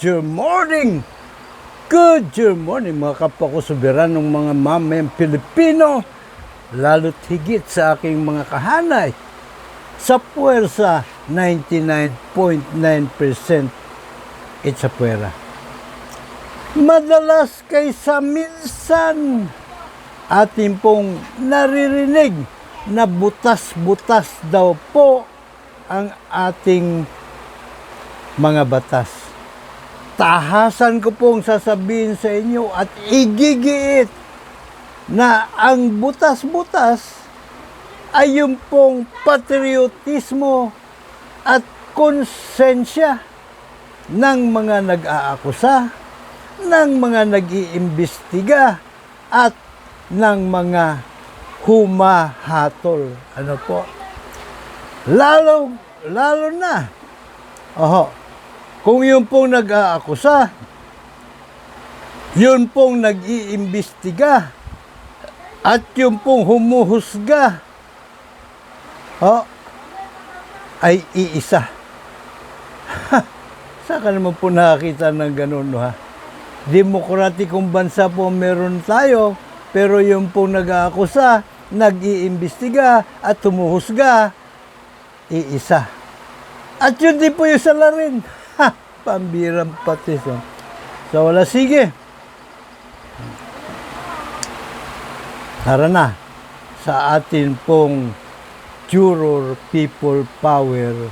good morning! Good morning mga kapwa ko soberanong mga mamayang Pilipino, lalo't higit sa aking mga kahanay. Sa puwersa, 99.9% it's a puwera. Madalas kaysa minsan, ating pong naririnig na butas-butas daw po ang ating mga batas. Tahasan ko pong sasabihin sa inyo at igigiit na ang butas-butas ay yung pong patriotismo at konsensya ng mga nag-aakusa, ng mga nag-iimbestiga at ng mga humahatol. Ano po? Lalo, lalo na. Oho. Kung yun pong nag-aakusa, yun pong nag-iimbestiga, at yun pong humuhusga, oh, ay iisa. Saan ka naman po nakakita ng ganun, ha? Demokratikong bansa po meron tayo, pero yung pong nag-aakusa, nag-iimbestiga at humuhusga, iisa. At yun din po yung salarin. Pambirang patis. Oh. So wala, sige. Tara na sa atin pong Juror People Power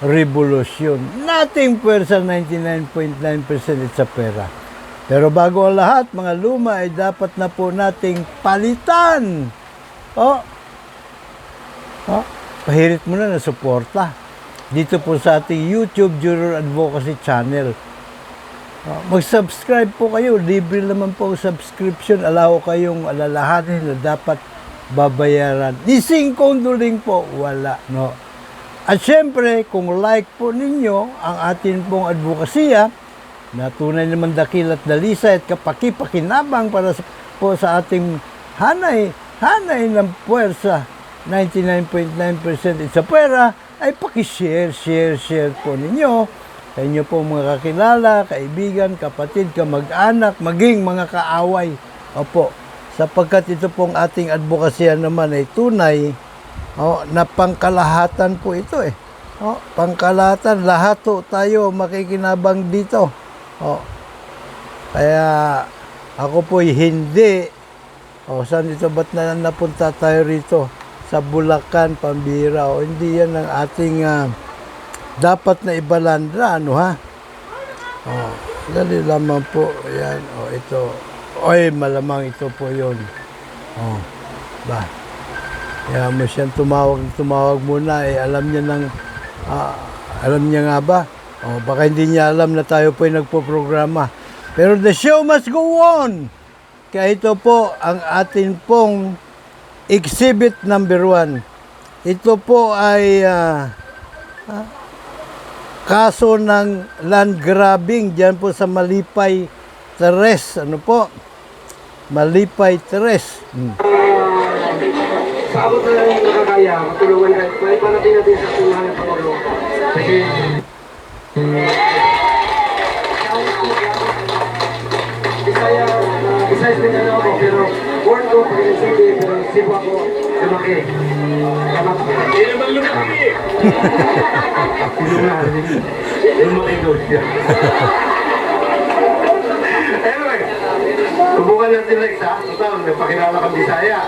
Revolution. Nating pwersa 99.9% it's a pera. Pero bago ang lahat, mga luma ay dapat na po nating palitan. Oh, oh pahirit mo na na suporta dito po sa ating YouTube Juror Advocacy Channel. Uh, mag-subscribe po kayo. Libre naman po ang subscription. Allow kayong alalahanin na dapat babayaran. Ni singkong duling po, wala. No? At syempre, kung like po ninyo ang atin pong advokasya, na tunay naman dakil at dalisay at kapakipakinabang para sa, po sa ating hanay, hanay ng puwersa, 99.9% it's a pera, ay pakishare, share, share po ninyo sa inyo po mga kakilala, kaibigan, kapatid, kamag-anak, maging mga kaaway. Opo, sapagkat ito pong ating advokasya naman ay tunay oh, na pangkalahatan po ito eh. Oh, pangkalahatan, lahat po tayo makikinabang dito. Oh, kaya ako po hindi. O, saan ito? Ba't na napunta tayo rito? Sa Bulacan, Pambira. O, hindi yan ang ating uh, dapat na ibalandra, ano ha? Oh, dali lamang po. Yan, oh, ito. Oy, malamang ito po yon. Oh, ba? Kaya mo siyang tumawag, tumawag muna, eh, alam niya ng, ah, alam niya nga ba? Oh, baka hindi niya alam na tayo po ay nagpo-programa. Pero the show must go on. Kaya ito po ang atin pong exhibit number one. Ito po ay uh, ah, kaso ng land grabbing dyan po sa Malipay Teres. Ano po? Malipay Teres. Hmm. Sa abot na lang yung nakakaya, matulungan kahit may panatin natin sa tunahan ng Pangulo. Kasi, Bisaya, uh, Bisaya din ano ako, pero born ko pag City, pero Cebu ako, lumaki. Hindi naman lumaki. Lumaki daw siya. Anyway, subukan natin na isa. Total, nagpakilala kang Bisaya.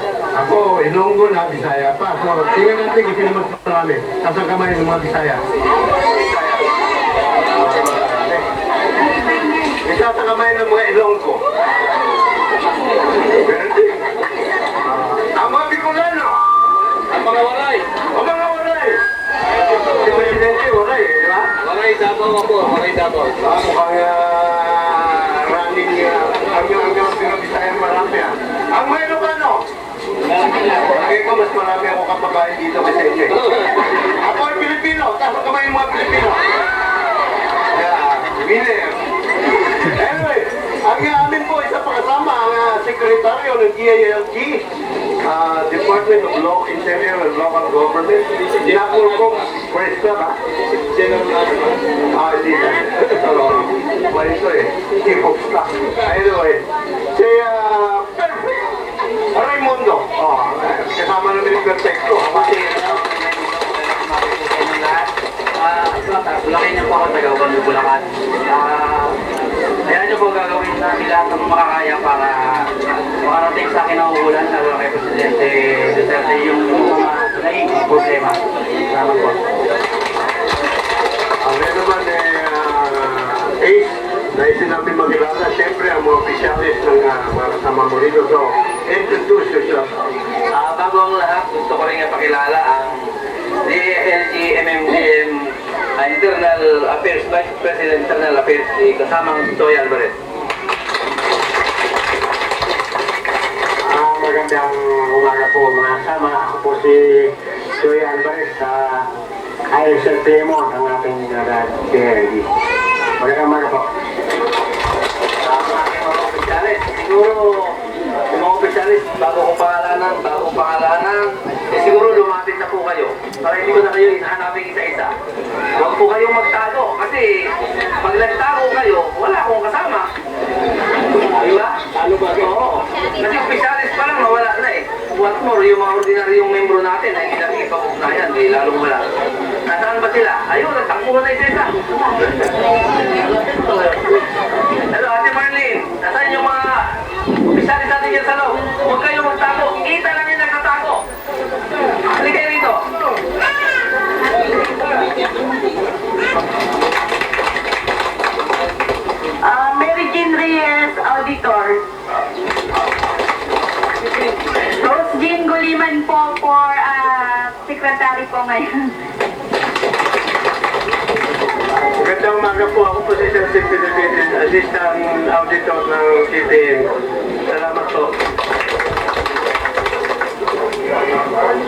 Ako, Ilonggo na, Bisaya pa. So, tingnan natin kung sino mas marami. Kasang kamay ng mga Bisaya. DILG, uh, Department of Law, Interior and Local Government. Dinakul ko Pwesto ba? Ah, hindi na. Si kasamang Toy Alvarez. Ah, magandang umaga po mga kasama. Ako po si Joy Alvarez sa ISLPMO ng ating uh, PLD. Magandang umaga po. Ang siguro yung mga opisyalis, bago kong pangalanan, bago pangalanan, eh siguro lumapit na po kayo para hindi ko na kayo hinahanapin isa-isa. Huwag po kayong magtago kasi pag nagtago kayo, wala akong kasama. Di ba? Ano ba? Oo. Kasi opisyalis pa lang, wala na eh. What more, yung mga ordinaryong membro natin ay hindi nakikipag-ugnayan, eh, lalong wala. Nasaan ba sila? Ayun, nagtakbuhan na isa-isa. Hello, Ate Marlene. Nasaan yung mga opisyalis natin dyan sa loob? Huwag kayong magtago. Kita lang yung nagtatago. Halika kayo rito. Ah, Mary Jean Reyes, Auditor. Rose Jean Guliman po for ah, Ngayon. Magandang umaga po. Ako po si Sir Sid Pilipinas, Assistant Auditor ng CTN. Salamat po.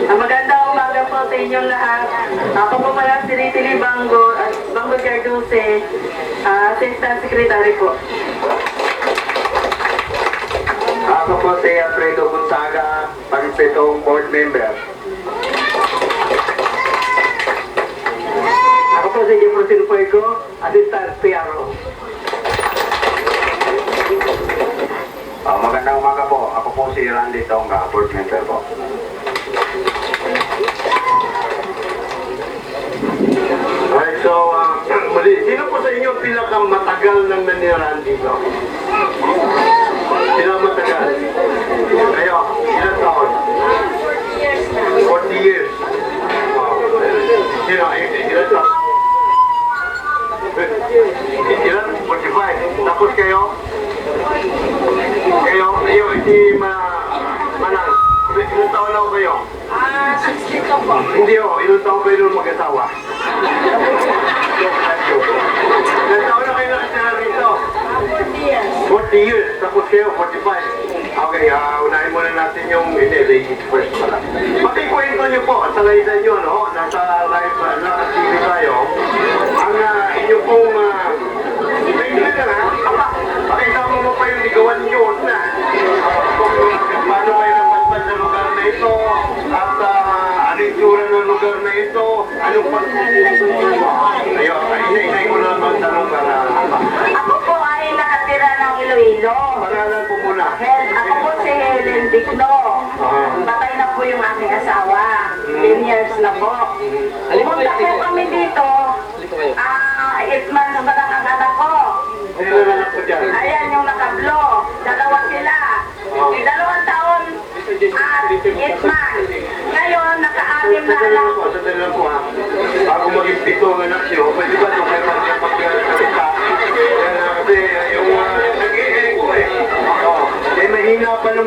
Ang magandang umaga po sa inyong lahat. Ako po pala si Ritili Banggo at Banggo Jarduse, ah, Assistant Secretary po. Ako po si Alfredo Gonzaga, pagpitong board member. Ako Jefferson Fuego, Assistant PRO. Ah, magandang umaga po. Ako po si Randy Tonga, board member po. Okay, so, uh, muli, sino po sa inyo pinakamatagal nang nanirahan dito? Sino ang matagal? Kayo, ilan taon? 40 years. Wow. Sino? I- Ilan taon? Tapos kayo? Kayo, kayo, hindi ma... Manang. Ilan taon na kayo? Ah, 62 po. Hindi ho, ilan taon kayo nung mag-asawa? Ilan taon na kayo nakatira rito? 40 years, tapos kayo 45. Okay, ah, unahin muna natin yung, ladies first pala. Pakikwento niyo po, sa laydan niyo, no? Ng Iloilo. pangalan po muna. Hel, ako po si Helen Dicno. Patay na po yung aking asawa. 10 years na po. Pumunta po kami dito.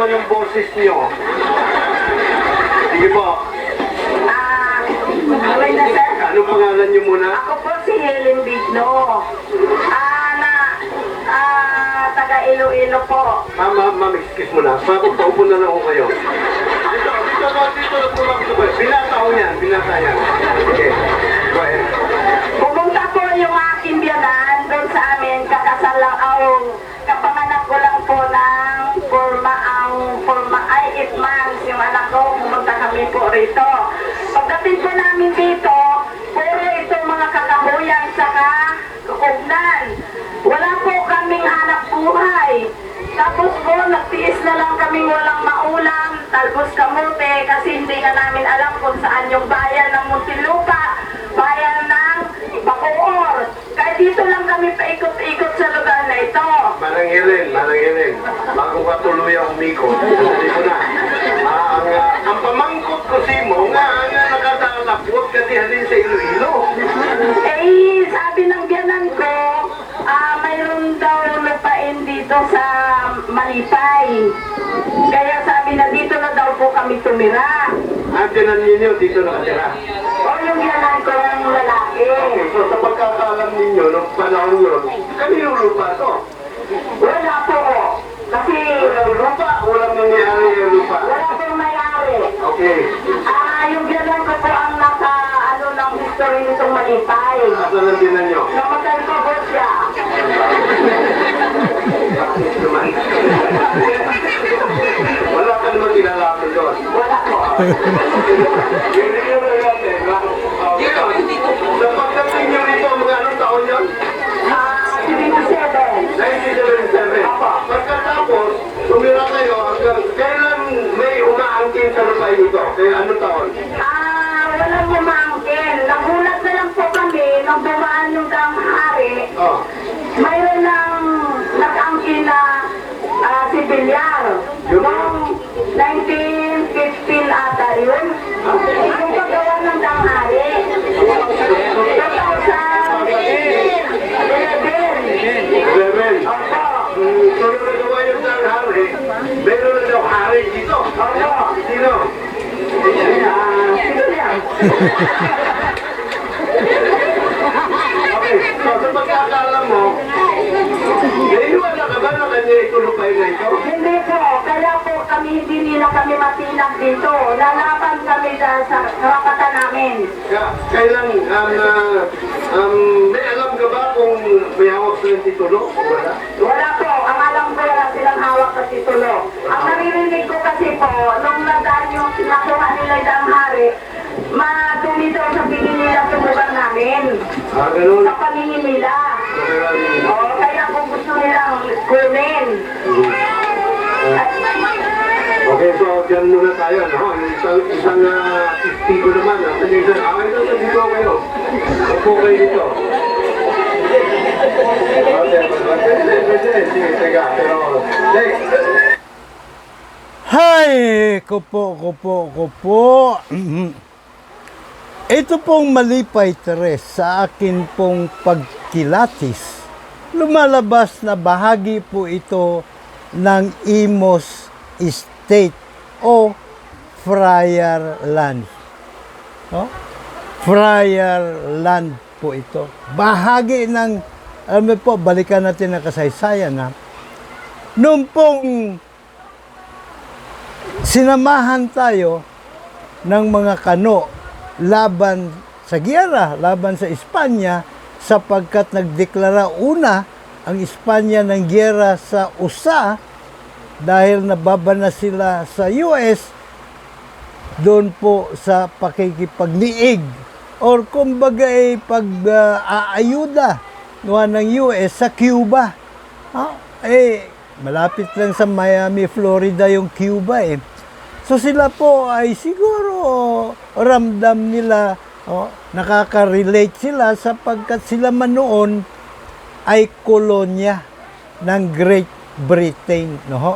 Naman yung boses niyo. Sige po, Ah, okay na sir. anong pangalan niyo muna? Ako po si Helen Bigno. Ah, na, ah, taga Iloilo po. Ma'am, ma'am, ma'am, excuse mo na. Pa, paupo na lang ako kayo. Dito, dito, dito, dito, dito, dito. Binata ko yan, binata yan. Okay, go ahead. Pumunta po yung aking biyanan doon sa amin, kakasal lang, ang rito. Pagdating po namin dito, puro itong mga kakahuyan saka kukugnan. Wala po kaming hanap buhay. Tapos po, nagtiis na lang kaming walang maulam, talbos kamote, kasi hindi na namin alam kung saan yung bayan ng Muntinlupa, bayan ng Bacoor. Kaya dito lang kami paikot-ikot sa lugar na ito. Manang Helen, Manang Helen, bago ka tuluyang umikot, hindi ko na si mo, nga nga nakatatapot kasi halin sa Iloilo. Eh, sabi ng biyanan ko, ah, mayroon daw lupain dito sa Malipay. Kaya sabi na dito na daw po kami tumira. Ang tinan ninyo, dito nakatira. O yung biyanan ko ng lalaki. Okay, so sa pagkakalam ninyo, nung panahon yun, kanino lupa to? Wala po. Kasi Walang lupa, walang nangyari yung lupa. wala pong mayari. Okay, Malipay. asa lang tinan nyo? Namatay ko po siya. Wala ka naman kinalaman doon. Wala po. Hindi nyo na yan eh. Sa pagdating nyo rito, mga anong taon yun? Ah, 77. 1977. Pagkatapos, kailan may umaangkin sa lupa ito? Kaya anong taon? Ah, Hindi po, kaya po kami hindi nila kami matinag dito. Lalaban kami dahil sa karapatan namin. Ka- Kailan, um, uh, um, may alam ka ba kung may hawak silang titulo? Wala. Wala po, ang alam ko wala silang hawak sa titulo. Ang naririnig ko kasi po, nung nadaan yung nakuha nila yung hari, madumi daw sa tingin nila sa lugar namin. Ah, ganun. Sa paningin nila. O, kaya kung gusto nilang kunin. At- Okay, so dyan muna tayo, no? Isang, isang uh, testigo naman, ah. Yung isang, ah, ito, dito kayo. Upo kayo dito. Okay, pwede, pwede. Sige, teka, pero, next. Hay! Kupo, kupo, kupo. Ito pong malipay tres sa akin pong pagkilatis. Lumalabas na bahagi po ito ng Imos State o Friar Land. No? Friar Land po ito. Bahagi ng, alam mo po, balikan natin ang kasaysayan ha. Noong pong sinamahan tayo ng mga kano laban sa giyera, laban sa Espanya sapagkat nagdeklara una ang Espanya ng giyera sa USA dahil nababana sila sa US doon po sa pakikipagniig or kumbaga ay pag-aayuda ng US sa Cuba. Ah, eh, malapit lang sa Miami, Florida yung Cuba eh. So sila po ay siguro ramdam nila, oh, nakaka-relate sila sapagkat sila man noon ay kolonya ng Great Britain. No? ho?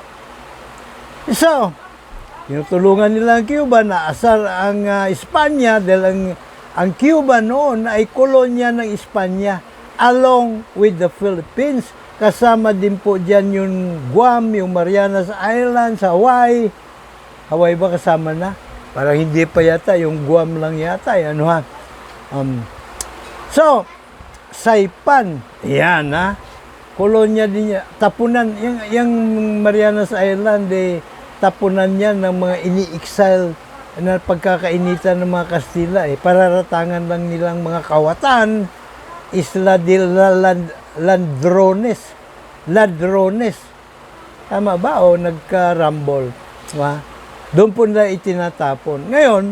So, tinutulungan nila ang Cuba na asar ang ah, Espanya dahil ang, ang Cuba noon ay kolonya ng Espanya along with the Philippines. Kasama din po dyan yung Guam, yung Marianas Islands, Hawaii. Hawaii ba kasama na? Parang hindi pa yata, yung Guam lang yata. eh, Ano ha? Um, so, Saipan, yan ha. Kolonya din niya. Tapunan, yung, yung Marianas Island, eh, tapunan niya ng mga ini-exile na pagkakainitan ng mga Kastila. Eh. Pararatangan lang nilang mga kawatan. Isla de la Land, Landrones. Ladrones. Tama ba? O nagka-rumble. Diba? Doon po nila itinatapon. Ngayon,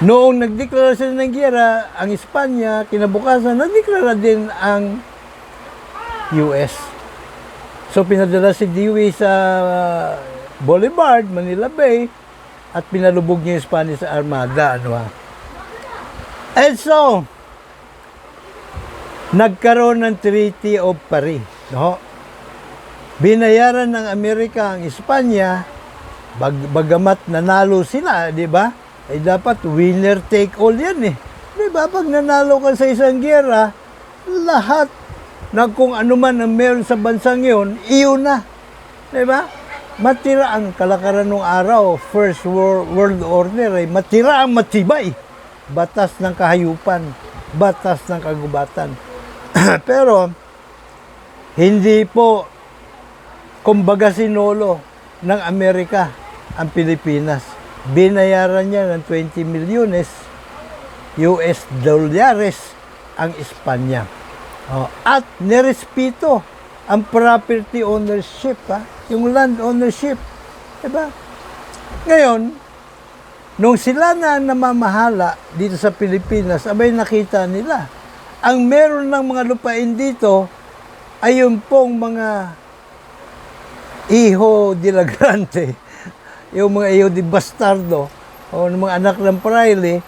noong nagdeklara sila ng giyera, ang Espanya, kinabukasan, nagdeklara din ang US. So pinadala si Dewey sa Boulevard, Manila Bay at pinalubog niya yung Spanish Armada. Ano ha? And so, nagkaroon ng Treaty of Paris. No? Binayaran ng Amerika ang Espanya, bag, bagamat nanalo sila, di ba? Eh dapat winner take all yan eh. Di ba? Pag nanalo ka sa isang gera, lahat na kung ano man ang meron sa bansang yun, iyon na. Di ba? Matira ang kalakaran ng araw, First World, World Order, ay matira ang matibay. Batas ng kahayupan, batas ng kagubatan. Pero, hindi po kumbaga sinolo ng Amerika ang Pilipinas. Binayaran niya ng 20 milyones US dollares ang Espanya. Oh, at nerespito ang property ownership, ha? yung land ownership. Diba? Ngayon, nung sila na namamahala dito sa Pilipinas, abay nakita nila, ang meron ng mga lupain dito ay yung pong mga iho de la grande, yung mga iho de bastardo, o ng mga anak ng praile,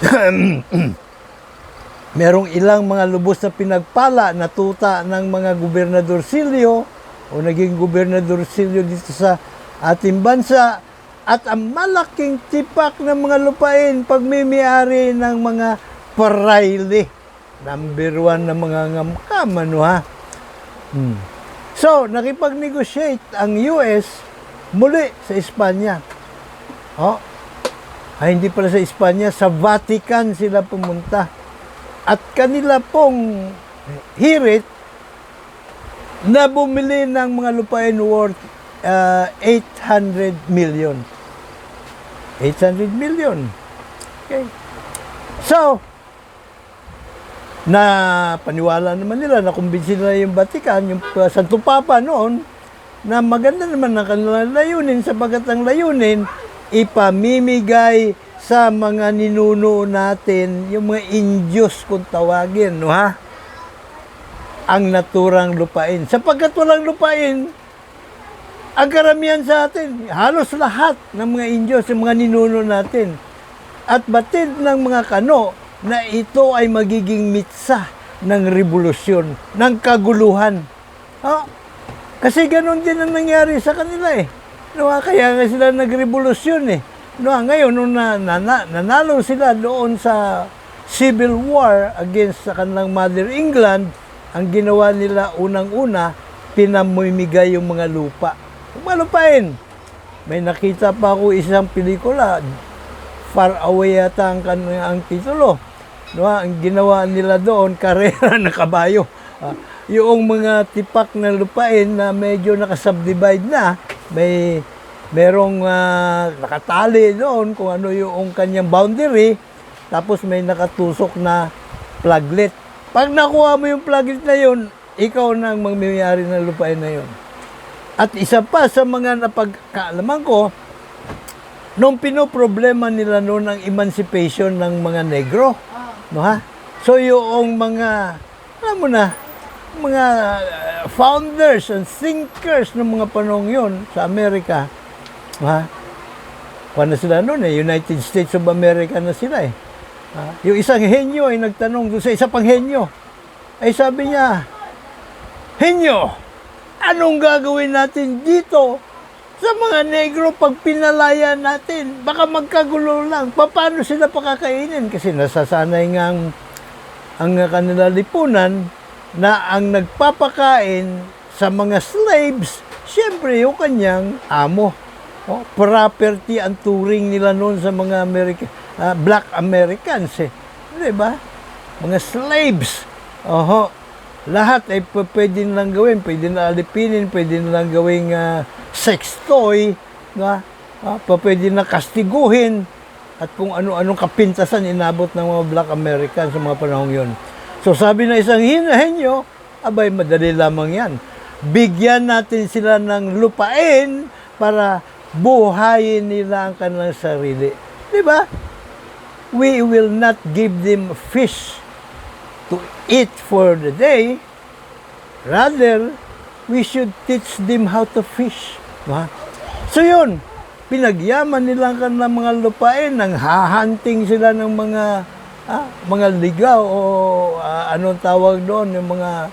merong ilang mga lubos na pinagpala na tuta ng mga gobernador Silio o naging gobernador Silio dito sa ating bansa at ang malaking tipak ng mga lupain pagmimiyari ng mga paraili. Number one na mga ngamkam, ano ha? Hmm. So, nakipag-negotiate ang US muli sa Espanya. Oh, ay hindi pala sa Espanya, sa Vatican sila pumunta. At kanila pong hirit na bumili ng mga lupain worth uh, 800 million. 800 million. Okay. So, na paniwala naman nila, na kumbinsin nila yung Vatican, yung uh, Santo Papa noon, na maganda naman ang kanilang layunin sapagkat ang layunin ipamimigay sa mga ninuno natin, yung mga Indios kung tawagin, no ha? Ang naturang lupain. Sapagkat walang lupain, ang karamihan sa atin, halos lahat ng mga Indios, yung mga ninuno natin, at batid ng mga kano na ito ay magiging mitsa ng revolusyon, ng kaguluhan. Ha? Kasi ganun din ang nangyari sa kanila eh. No, kaya nga sila nagrevolusyon eh. No, ngayon, nung na, na, nanalo sila doon sa Civil War against sa kanilang Mother England, ang ginawa nila unang-una, pinamimigay yung mga lupa. Yung mga lupain. May nakita pa ako isang pelikula, Far Away yata ang, kan- ang titulo. No, ang ginawa nila doon, karera na kabayo. Ah, yung mga tipak na lupain na medyo nakasubdivide na, may merong ah, nakatali doon kung ano yung kanyang boundary, tapos may nakatusok na plaglet. Pag nakuha mo yung plaglet na yun, ikaw na ang magmayari ng lupain na yun. At isa pa sa mga napagkaalaman ko, nung pinoproblema nila noon ang emancipation ng mga negro, no ha? So yung mga, alam mo na, mga uh, founders and thinkers ng mga panong yon sa Amerika, ha? Kuha na sila noon eh, United States of America na sila eh. Ha? Yung isang henyo ay nagtanong doon sa isa pang henyo. Ay sabi niya, Henyo, anong gagawin natin dito sa mga negro pag pinalaya natin? Baka magkagulo lang. Paano sila pakakainin? Kasi nasasanay nga ang, ang kanila lipunan na ang nagpapakain sa mga slaves, siyempre yung kanyang amo. Oh, property ang turing nila noon sa mga American, ah, black Americans eh. Di ba? Mga slaves. Oho. Lahat ay pwede nilang gawin. Pwede na alipinin, pwede nilang gawing ah, sex toy. Na, ah, pa pwede na kastiguhin. At kung ano-anong kapintasan inabot ng mga black Americans sa mga panahong yon. So sabi na isang hinahenyo, abay madali lamang yan. Bigyan natin sila ng lupain para buhayin nila ang kanilang sarili. Di ba? We will not give them fish to eat for the day. Rather, we should teach them how to fish. No? So yun, pinagyaman nila ang kanilang mga lupain, nang hahunting sila ng mga ah, mga ligaw o ah, anong tawag doon, yung mga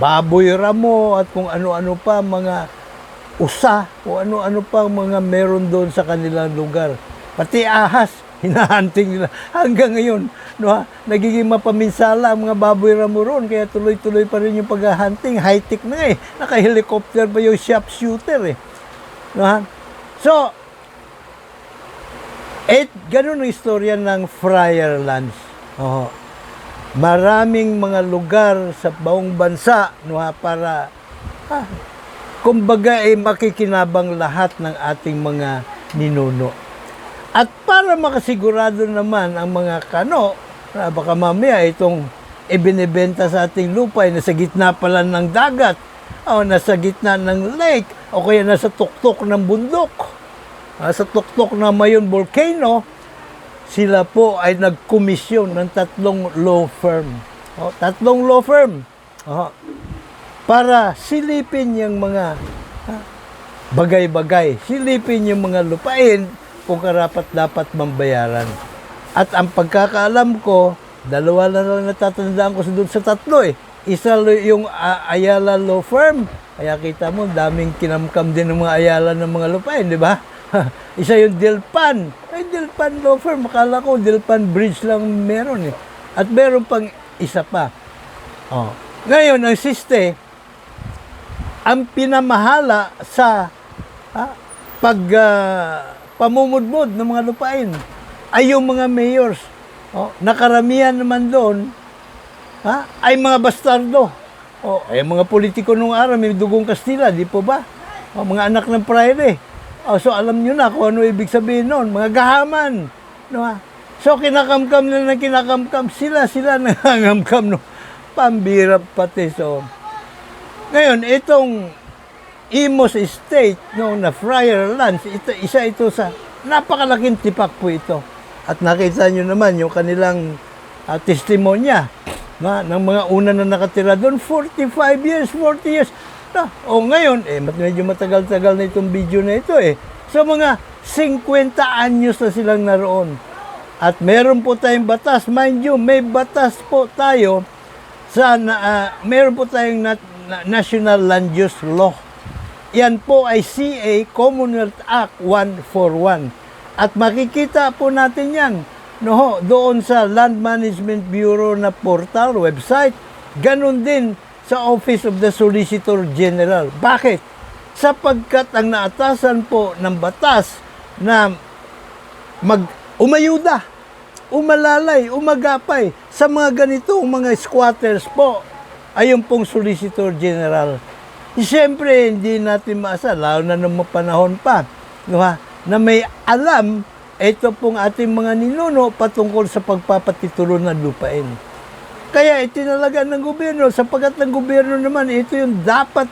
baboy ramo at kung ano-ano pa, mga usa o ano-ano pa mga meron doon sa kanilang lugar. Pati ahas, hinahunting nila. Hanggang ngayon, no, ha, nagiging mapaminsala ang mga baboy ramo roon. Kaya tuloy-tuloy pa rin yung paghahunting. High-tech na eh. Naka-helicopter pa yung sharpshooter eh. No, ha? So, eh, ganun ang istorya ng Friarlands. Oo. Maraming mga lugar sa buong bansa no, ha, para ah, kumbaga eh, makikinabang lahat ng ating mga ninuno. At para makasigurado naman ang mga kano, na baka mamaya itong ibinibenta sa ating lupa ay nasa gitna pala ng dagat, o nasa gitna ng lake, o kaya nasa tuktok ng bundok, ah, sa tuktok ng Mayon Volcano, sila po ay nagkomisyon ng tatlong law firm. O, tatlong law firm. O, para silipin yung mga ah, bagay-bagay. Silipin yung mga lupain kung karapat dapat mambayaran. At ang pagkakaalam ko, dalawa na lang natatandaan ko sa doon sa tatlo eh. Isa yung ah, Ayala Law Firm. Kaya kita mo, daming kinamkam din ng mga Ayala ng mga lupain, di ba? Isa yung Dilpan. Ay, Dilpan Law Firm. Akala ko Dilpan Bridge lang meron eh. At meron pang isa pa. Oh. Ngayon, ang siste, ang pinamahala sa ah, pag ah, pamumudmod ng mga lupain ay yung mga mayors. Oh, nakaramihan naman doon ha, ay mga bastardo. Oh, ay mga politiko nung araw may dugong Kastila, di po ba? Oh, mga anak ng praire. Oh, so alam niyo na kung ano ibig sabihin noon, mga gahaman. No? So kinakamkam na ng kinakamkam sila, sila nangangamkam no. Pambira pati so. Ngayon, itong Imos Estate, no, na Friar Lands, ito, isa ito sa napakalaking tipak po ito. At nakita nyo naman yung kanilang ah, testimonya na, ng mga una na nakatira doon, 45 years, 40 years. Na, o ngayon, eh, medyo matagal-tagal na itong video na ito eh. So mga 50 anyos na silang naroon. At meron po tayong batas. Mind you, may batas po tayo sa ah, meron po tayong nat- na- National Land Use Law. Yan po ay CA Commonwealth Act 141. At makikita po natin yan no, doon sa Land Management Bureau na portal, website. Ganon din sa Office of the Solicitor General. Bakit? Sapagkat ang naatasan po ng batas na mag umayuda, umalalay, umagapay sa mga ganitong mga squatters po ayun pong Solicitor General. Siyempre, hindi natin maasa, lalo na nung panahon pa, di ba, na may alam ito pong ating mga ninuno patungkol sa pagpapatitulo ng lupain. Kaya itinalaga ng gobyerno, sapagkat ng gobyerno naman, ito yung dapat